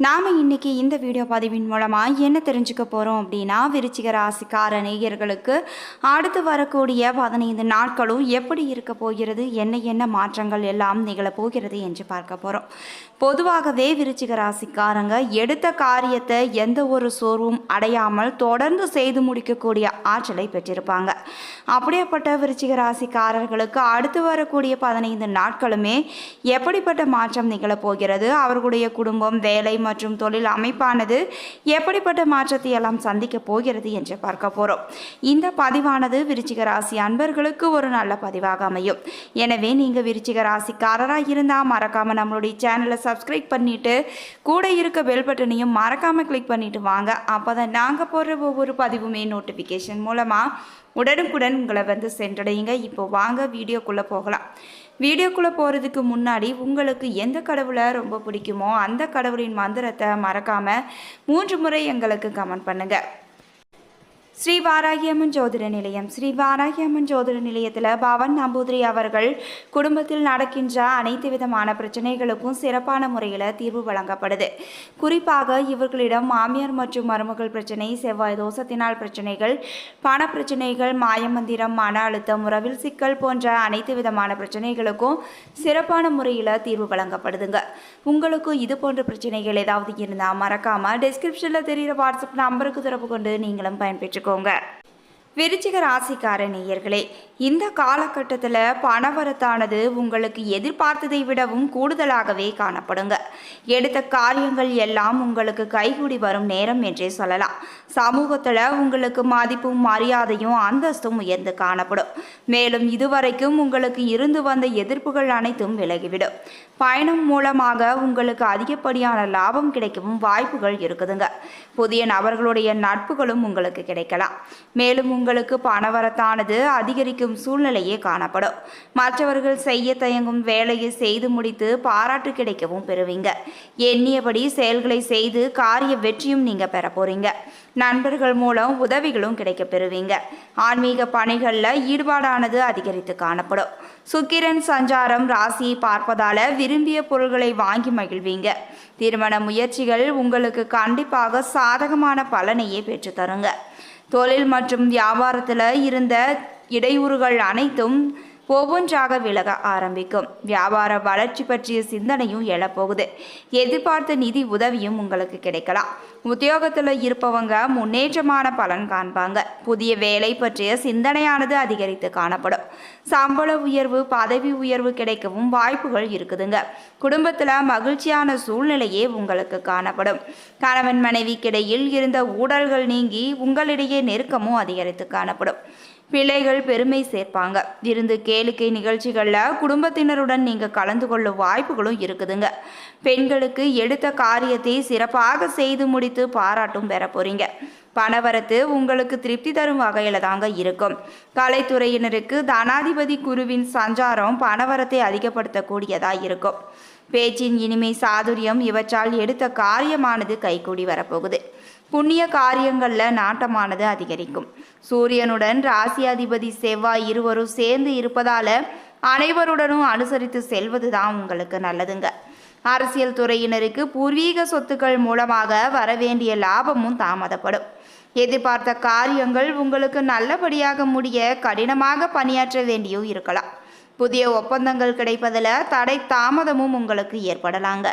நாம் இன்றைக்கி இந்த வீடியோ பதிவின் மூலமாக என்ன தெரிஞ்சுக்க போகிறோம் அப்படின்னா விருச்சிக ராசிக்கார நேயர்களுக்கு அடுத்து வரக்கூடிய பதினைந்து நாட்களும் எப்படி இருக்க போகிறது என்ன என்ன மாற்றங்கள் எல்லாம் நிகழப்போகிறது என்று பார்க்க போகிறோம் பொதுவாகவே விருச்சிக ராசிக்காரங்க எடுத்த காரியத்தை எந்த ஒரு சோர்வும் அடையாமல் தொடர்ந்து செய்து முடிக்கக்கூடிய ஆற்றலை பெற்றிருப்பாங்க. அப்படியேப்பட்ட விருச்சிக ராசிக்காரர்களுக்கு அடுத்து வரக்கூடிய பதினைந்து நாட்களுமே எப்படிப்பட்ட மாற்றம் நிகழப்போகிறது அவர்களுடைய குடும்பம் வேலை மற்றும் தொழில் அமைப்பானது எப்படிப்பட்ட மாற்றத்தை எல்லாம் சந்திக்க போகிறது என்று பார்க்க போகிறோம் இந்த பதிவானது விருச்சிக ராசி அன்பர்களுக்கு ஒரு நல்ல பதிவாக அமையும். எனவே நீங்கள் விருச்சிக ராசிக்காரராக இருந்தால் மறக்காமல் நம்மளுடைய சேனலை சப்ஸ்கிரைப் பண்ணிட்டு கூட இருக்க பெல் பட்டனையும் மறக்காமல் கிளிக் பண்ணிவிட்டு வாங்க. அப்போ தான் நாங்கள் போடுற ஒவ்வொரு பதிவுமே நோட்டிஃபிகேஷன் மூலமாக உடனுக்குடன் உங்களை வந்து சென்றடையுங்க. இப்போ வாங்க வீடியோக்குள்ளே போகலாம். வீடியோக்குள்ளே போகிறதுக்கு முன்னாடி உங்களுக்கு எந்த கடவுளை ரொம்ப பிடிக்குமோ அந்த கடவுளின் மந்திரத்தை மறக்காமல் மூன்று முறை எங்களுக்கு கமெண்ட் பண்ணுங்கள் ஸ்ரீ வாராகியம்மன் ஜோதிட நிலையம். ஸ்ரீ வாராகியம்மன் ஜோதிட நிலையத்தில் பவன் நம்பூதிரி அவர்கள் குடும்பத்தில் நடக்கின்ற அனைத்து விதமான பிரச்சனைகளுக்கும் சிறப்பான முறையில் தீர்வு வழங்கப்படுது. குறிப்பாக இவர்களிடம் மாமியார் மற்றும் மருமகள் பிரச்சனை செவ்வாய் தோஷத்தினால் பிரச்சனைகள் பண பிரச்சனைகள் மாயமந்திரம் மன அழுத்தம் உறவில் சிக்கல் போன்ற அனைத்து விதமான பிரச்சனைகளுக்கும் சிறப்பான முறையில் தீர்வு வழங்கப்படுதுங்க. உங்களுக்கு இது போன்ற பிரச்சனைகள் ஏதாவது இருந்தால் மறக்காமல் டிஸ்கிரிப்ஷனில் தெரிகிற வாட்ஸ்அப் நம்பருக்கு தொடர்பு கொண்டு நீங்களும் பயன்பெற்று பயன்பெற்றுக்கோங்க விருச்சிக ராசிக்கார நேயர்களே இந்த காலகட்டத்தில் பணவரத்தானது உங்களுக்கு எதிர்பார்த்ததை விடவும் கூடுதலாகவே காணப்படுங்க. எடுத்த காரியங்கள் எல்லாம் உங்களுக்கு கைகூடி வரும் நேரம் என்றே சொல்லலாம். சமூகத்தில் உங்களுக்கு மதிப்பும் மரியாதையும் அந்தஸ்தும் உயர்ந்து காணப்படும். மேலும் இதுவரைக்கும் உங்களுக்கு இருந்து வந்த எதிர்ப்புகள் அனைத்தும் விலகிவிடும். பயணம் மூலமாக உங்களுக்கு அதிகப்படியான லாபம் கிடைக்கவும் வாய்ப்புகள் இருக்குதுங்க. புதிய நபர்களுடைய நட்புகளும் உங்களுக்கு கிடைக்கலாம். மேலும் உங்களுக்கு பணவரத்தானது அதிகரிக்கும் சூழ்நிலையே காணப்படும். மற்றவர்கள் செய்ய தயங்கும் வேலையை செய்து முடித்து பாராட்டு கிடைக்கவும் பெறுவீங்க. எண்ணியபடி செயல்களை செய்து காரிய வெற்றியும் நீங்க பெற போறீங்க. நண்பர்கள் மூலம் உதவிகளும் கிடைக்க பெறுவீங்க. ஆன்மீக பணிகளில் ஈடுபாடானது அதிகரித்து காணப்படும். சுக்கிரன் சஞ்சாரம் ராசியை பார்ப்பதால விரும்பிய பொருள்களை வாங்கி மகிழ்வீங்க. திருமண முயற்சிகள் உங்களுக்கு கண்டிப்பாக சாதகமான பலனையே பெற்று தருங்க. தொழில் மற்றும் வியாபாரத்தில் இருந்த இடையூறுகள் அனைத்தும் ஒவ்வொன்றாக விலக ஆரம்பிக்கும். வியாபார வளர்ச்சி பற்றிய சிந்தனையும் எழப்போகுது. எதிர்பார்த்த நிதி உதவியும் உங்களுக்கு கிடைக்கலாம். உத்தியோகத்தில் இருப்பவங்க முன்னேற்றமான பலன் காண்பாங்க. புதிய வேலை பற்றிய சிந்தனையானது அதிகரித்து காணப்படும். சம்பள உயர்வு பதவி உயர்வு கிடைக்கவும் வாய்ப்புகள் இருக்குதுங்க. குடும்பத்தில் மகிழ்ச்சியான சூழ்நிலையே உங்களுக்கு காணப்படும். கணவன் மனைவிக்கிடையில் இருந்த ஊடல்கள் நீங்கி உங்களிடையே நெருக்கமும் அதிகரித்து காணப்படும். பிள்ளைகள் பெருமை சேர்ப்பாங்க. விருந்து கேளிக்கை நிகழ்ச்சிகளில் குடும்பத்தினருடன் நீங்கள் கலந்து கொள்ளும் வாய்ப்புகளும் இருக்குதுங்க. பெண்களுக்கு எடுத்த காரியத்தை சிறப்பாக செய்து முடித்து பாராட்டும் பெற போறீங்க. பணவரத்து உங்களுக்கு திருப்தி தரும் வகையில் தாங்க இருக்கும். கலைத்துறையினருக்கு தனாதிபதி குருவின் சஞ்சாரம் பணவரத்தை அதிகப்படுத்தக்கூடியதாக இருக்கும். பேச்சின் இனிமை சாதுரியம் இவற்றால் எடுத்த காரியமானது கைகூடி வரப்போகுது. புண்ணிய காரியங்களில் நாட்டமானது அதிகரிக்கும். சூரியனுடன் ராசியாதிபதி செவ்வாய் இருவரும் சேர்ந்து இருப்பதால அனைவருடனும் அனுசரித்து செல்வது தான் உங்களுக்கு நல்லதுங்க. அரசியல் துறையினருக்கு பூர்வீக சொத்துக்கள் மூலமாக வரவேண்டிய லாபமும் தாமதப்படும். எதிர்பார்த்த காரியங்கள் உங்களுக்கு நல்லபடியாக முடிய கடினமாக பணியாற்ற வேண்டியும் இருக்கலாம். புதிய ஒப்பந்தங்கள் கிடைப்பதில் தடை தாமதமும் உங்களுக்கு ஏற்படலாங்க.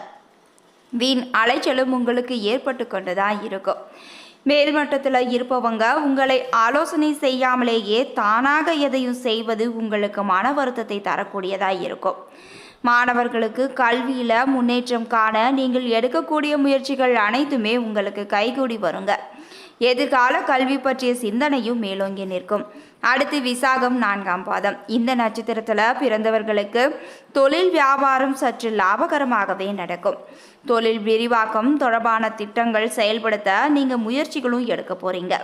வீண் அலைச்சலும் உங்களுக்கு ஏற்பட்டு கொண்டு தான் இருக்கும். மேல்மட்டத்தில் இருப்பவங்க உங்களை ஆலோசனை செய்யாமலேயே தானாக எதையும் செய்வது உங்களுக்கு மன வருத்தத்தை தரக்கூடியதாக இருக்கும். மாணவர்களுக்கு கல்வியில் முன்னேற்றம் காண நீங்கள் எடுக்கக்கூடிய முயற்சிகள் அனைத்துமே உங்களுக்கு கைகூடி வருங்க. எதிர்கால கல்வி பற்றிய சிந்தனையும் மேலோங்கி நிற்கும். அடுத்து விசாகம் நான்காம் பாதம். இந்த நட்சத்திரத்தில் பிறந்தவர்களுக்கு தொழில் வியாபாரம் சற்று லாபகரமாகவே நடக்கும். தொழில் விரிவாக்கம் தொடர்பான திட்டங்கள் செயல்படுத்த நீங்கள் முயற்சிகளும் எடுக்க போறீங்க.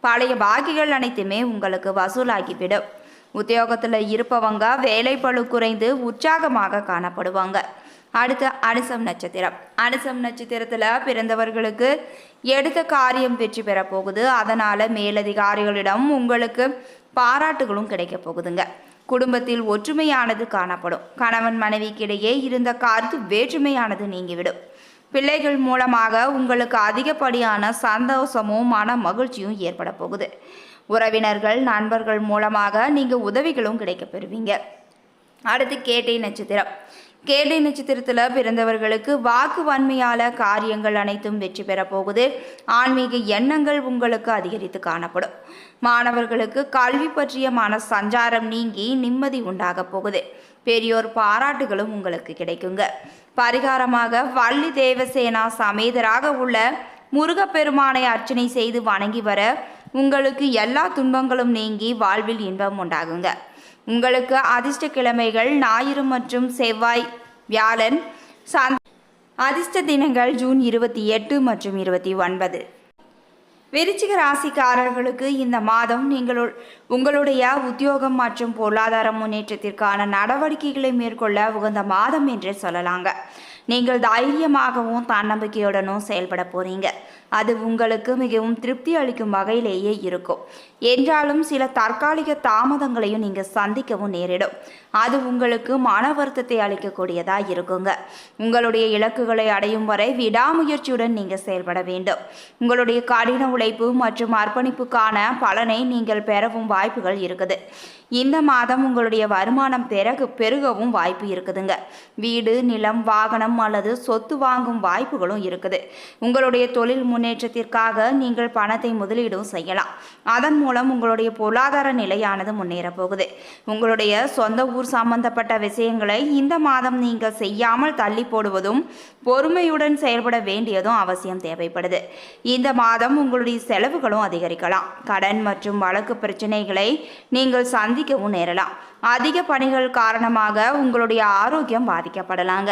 பழைய பாக்கிகள் அனைத்துமே உங்களுக்கு வசூலாகிவிடும். உத்தியோகத்தில் இருப்பவங்க வேலைப்பளு குறைந்து உற்சாகமாக காணப்படுவாங்க. அடுத்து அனுசம் நட்சத்திரம். அனுசம் நட்சத்திரத்தில் பிறந்தவர்களுக்கு எடுத்த காரியம் வெற்றி பெற போகுது அதனால் மேலதிகாரிகளிடம் உங்களுக்கு பாராட்டுகளும் கிடைக்க போகுதுங்க. குடும்பத்தில் ஒற்றுமையானது காணப்படும். கணவன் மனைவிக்கிடையே இருந்த கருத்து வேற்றுமையானது நீங்கிவிடும். பிள்ளைகள் மூலமாக உங்களுக்கு அதிகப்படியான சந்தோஷமும் மன மகிழ்ச்சியும் ஏற்பட போகுது. உறவினர்கள் நண்பர்கள் மூலமாக நீங்கள் உதவிகளும் கிடைக்க பெறுவீங்க. அடுத்து கேட்டை நட்சத்திரம். கேட்டை நட்சத்திரத்தில் பிறந்தவர்களுக்கு வாக்கு வன்மையால காரியங்கள் அனைத்தும் வெற்றி பெற போகுது. ஆன்மீக எண்ணங்கள் உங்களுக்கு அதிகரித்து காணப்படும். மாணவர்களுக்கு கல்வி பற்றிய மன சஞ்சாரம் நீங்கி நிம்மதி உண்டாகப் போகுது. பெரியோர் பாராட்டுகளும் உங்களுக்கு கிடைக்குங்க. பரிகாரமாக வள்ளி தேவசேனா சமேதராக உள்ள முருகப்பெருமானை அர்ச்சனை செய்து வணங்கி வர உங்களுக்கு எல்லா துன்பங்களும் நீங்கி வாழ்வில் இன்பம் உண்டாகுங்க. உங்களுக்கு அதிர்ஷ்ட கிழமைகள் ஞாயிறு மற்றும் செவ்வாய் வியாழன் அதிர்ஷ்ட தினங்கள் ஜூன் இருபத்தி எட்டு மற்றும் இருபத்தி ஒன்பது. விருச்சிக ராசிக்காரர்களுக்கு இந்த மாதம் நீங்கள் உங்களுடைய உத்தியோகம் மற்றும் பொருளாதார முன்னேற்றத்திற்கான நடவடிக்கைகளை மேற்கொள்ள உகந்த மாதம் என்று சொல்லலாங்க. நீங்கள் தைரியமாகவும் தன்னம்பிக்கையுடனும் செயல்பட போறீங்க. அது உங்களுக்கு மிகவும் திருப்தி அளிக்கும் வகையிலேயே இருக்கும். என்றாலும் சில தற்காலிக தாமதங்களையும் நீங்கள் சந்திக்கவும் நேரிடும். அது உங்களுக்கு மன வருத்தத்தை அளிக்கக்கூடியதாக இருக்குங்க. உங்களுடைய இலக்குகளை அடையும் வரை விடாமுயற்சியுடன் நீங்கள் செயல்பட வேண்டும். உங்களுடைய கடின உழைப்பு மற்றும் அர்ப்பணிப்புக்கான பலனை நீங்கள் பெறவும் வாய்ப்புகள் இருக்குது. இந்த மாதம் உங்களுடைய வருமானம் பெருகு பெருகவும் வாய்ப்பு இருக்குதுங்க. வீடு நிலம் வாகனம் அல்லது சொத்து வாங்கும் வாய்ப்புகளும் இருக்குது. உங்களுடைய தொழில் முன்னேற்றத்திற்காக நீங்கள் பணத்தை முதலீடும் செய்யலாம். அதன் மூலம் உங்களுடைய பொருளாதார நிலையானது முன்னேறப் போகுது. உங்களுடைய சொந்த ஊர் சம்பந்தப்பட்ட விஷயங்களை இந்த மாதம் நீங்கள் செய்யாமல் தள்ளி போடுவதும் பொறுமையுடன் செயல்பட வேண்டியதும் அவசியம் தேவைப்படுது. இந்த மாதம் உங்களுடைய செலவுகளும் அதிகரிக்கலாம். கடன் மற்றும் வழக்கு பிரச்சனைகளை நீங்கள் சந்திக்கவும் நேரலாம். அதிக பணிகள் காரணமாக உங்களுடைய ஆரோக்கியம் பாதிக்கப்படலாங்க.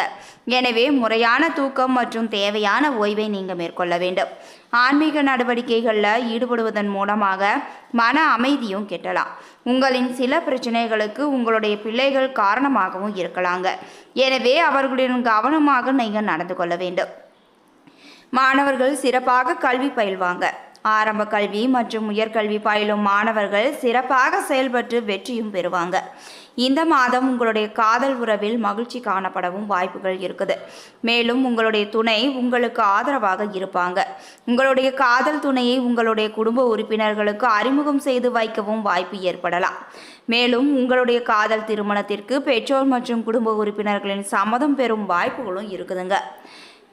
எனவே முறையான தூக்கம் மற்றும் தேவையான ஓய்வை நீங்கள் மேற்கொள்ள வேண்டும். ஆன்மீக நடவடிக்கைகளில் ஈடுபடுவதன் மூலமாக மன அமைதியும் கிட்டலாம். உங்களின் சில பிரச்சனைகளுக்கு உங்களுடைய பிள்ளைகள் காரணமாகவும் இருக்கலாங்க. எனவே அவர்களுடன் கவனமாக நீங்கள் நடந்து கொள்ள வேண்டும். மாணவர்கள் சிறப்பாக கல்வி பயில்வாங்க. ஆரம்ப கல்வி மற்றும் உயர்கல்வி பயிலும் மாணவர்கள் சிறப்பாக செயல்பட்டு வெற்றியும் பெறுவாங்க. இந்த மாதம் உங்களுடைய காதல் உறவில் மகிழ்ச்சி காணப்படவும் வாய்ப்புகள் இருக்குது. மேலும் உங்களுடைய துணை உங்களுக்கு ஆதரவாக இருப்பாங்க. உங்களுடைய காதல் துணையை உங்களுடைய குடும்ப உறுப்பினர்களுக்கு அறிமுகம் செய்து வைக்கவும் வாய்ப்பு ஏற்படலாம். மேலும் உங்களுடைய காதல் திருமணத்திற்கு பெற்றோர் மற்றும் குடும்ப உறுப்பினர்களின் சம்மதம் பெறும் வாய்ப்புகளும் இருக்குதுங்க.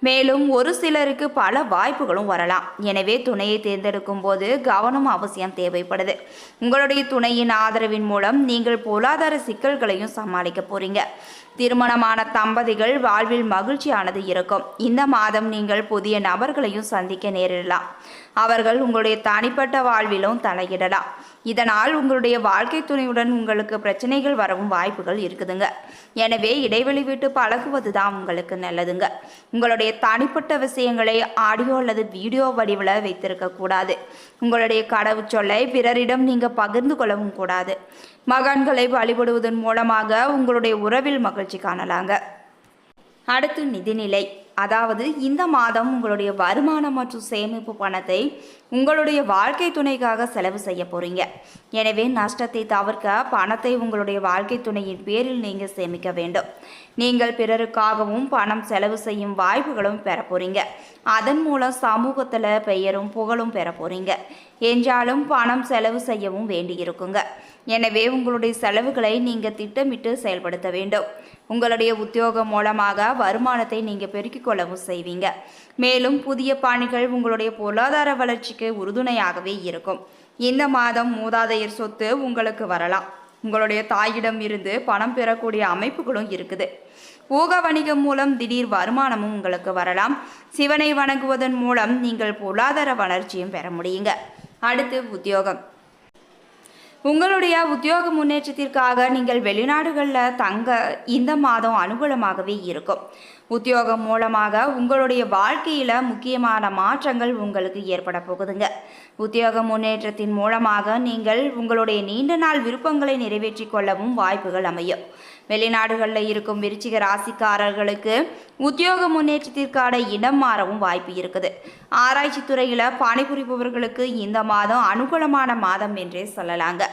மேலும் ஒரு சிலருக்கு பல வாய்ப்புகளும் வரலாம். எனவே துணையை தேர்ந்தெடுக்கும் போது கவனம் அவசியம் தேவைப்படுது. உங்களுடைய துணையின் ஆதரவின் மூலம் நீங்கள் பொருளாதார சிக்கல்களையும் சமாளிக்க போறீங்க. திருமணமான தம்பதிகள் வாழ்வில் மகிழ்ச்சியானது இருக்கும். இந்த மாதம் நீங்கள் புதிய நபர்களையும் சந்திக்க நேரிடலாம். அவர்கள் உங்களுடைய தனிப்பட்ட வாழ்விலும் தலையிடலாம். இதனால் உங்களுடைய வாழ்க்கை துணையுடன் உங்களுக்கு பிரச்சனைகள் வரவும் வாய்ப்புகள் இருக்குதுங்க. எனவே இடைவெளி விட்டு பழகுவது தான் உங்களுக்கு நல்லதுங்க. உங்களுடைய தனிப்பட்ட விஷயங்களை ஆடியோ அல்லது வீடியோ வடிவில் வைத்திருக்கக்கூடாது உங்களுடைய கடவுச்சொல்லை பிறரிடம் நீங்கள் பகிர்ந்து கொள்ளவும் கூடாது. மகான்களை வழிபடுவதன் மூலமாக உங்களுடைய உறவில் மகிழ்ச்சி காணலாங்க. அடுத்து நிதிநிலை. அதாவது இந்த மாதம் உங்களுடைய வருமானம் மற்றும் சேமிப்பு பணத்தை உங்களுடைய வாழ்க்கை துணைக்காக செலவு செய்ய போறீங்க. எனவே நஷ்டத்தை தவிர்க்க பணத்தை உங்களுடைய வாழ்க்கை துணையின் பேரில் நீங்கள் சேமிக்க வேண்டும். நீங்கள் பிறருக்காகவும் பணம் செலவு செய்யும் வாய்ப்புகளும் பெற போறீங்க. அதன் மூலம் சமூகத்தில் பெயரும் புகழும் பெற போறீங்க. என்றாலும் பணம் செலவு செய்யவும் வேண்டியிருக்குங்க. எனவே உங்களுடைய செலவுகளை நீங்கள் திட்டமிட்டு செயல்படுத்த வேண்டும். உங்களுடைய உத்தியோகம் மூலமாக வருமானத்தை நீங்கள் பெருக்கிக் கொள்ளவும் செய்வீங்க. மேலும் புதிய பணிகள் உங்களுடைய பொருளாதார வளர்ச்சிக்கு உறுதுணையாகவே இருக்கும். இந்த மாதம் மூதாதையர் சொத்து உங்களுக்கு வரலாம். உங்களுடைய தாயிடம் இருந்து பணம் பெறக்கூடிய அமைப்புகளும் இருக்குது. ஊக வணிகம் மூலம் திடீர் வருமானமும் உங்களுக்கு வரலாம். சிவனை வணங்குவதன் மூலம் நீங்கள் பொருளாதார வளர்ச்சியும் பெற முடியுங்க. அடுத்து உத்தியோகம். உங்களுடைய உத்தியோக முன்னேற்றத்திற்காக நீங்கள் வெளிநாடுகளில் தங்க இந்த மாதம் அனுகூலமாகவே இருக்கும். உத்தியோகம் மூலமாக உங்களுடைய வாழ்க்கையில் முக்கியமான மாற்றங்கள் உங்களுக்கு ஏற்பட போகுதுங்க. உத்தியோக முன்னேற்றத்தின் மூலமாக நீங்கள் உங்களுடைய நீண்ட நாள் விருப்பங்களை நிறைவேற்றி கொள்ளவும் வாய்ப்புகள் அமையும். வெளிநாடுகளில் இருக்கும் விருச்சிக ராசிக்காரர்களுக்கு உத்தியோக முன்னேற்றத்திற்கான இடம் மாறவும் வாய்ப்பு இருக்குது. ஆராய்ச்சி துறையில் பணிபுரிபவர்களுக்கு இந்த மாதம் அனுகூலமான மாதம் என்றே சொல்லலாங்க.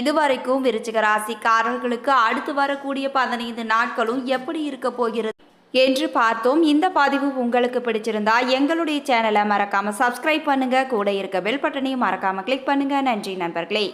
இதுவரைக்கும் விருச்சிக ராசிக்காரர்களுக்கு அடுத்து வரக்கூடிய பதினைந்து நாட்களும் எப்படி இருக்க போகிறது என்று பார்த்தோம். இந்த பதிவு உங்களுக்கு பிடிச்சிருந்தா எங்களுடைய சேனலை மறக்காம சப்ஸ்கிரைப் பண்ணுங்க. கூட இருக்க பெல் பட்டனையும் மறக்காம கிளிக் பண்ணுங்க. நன்றி நண்பர்களே.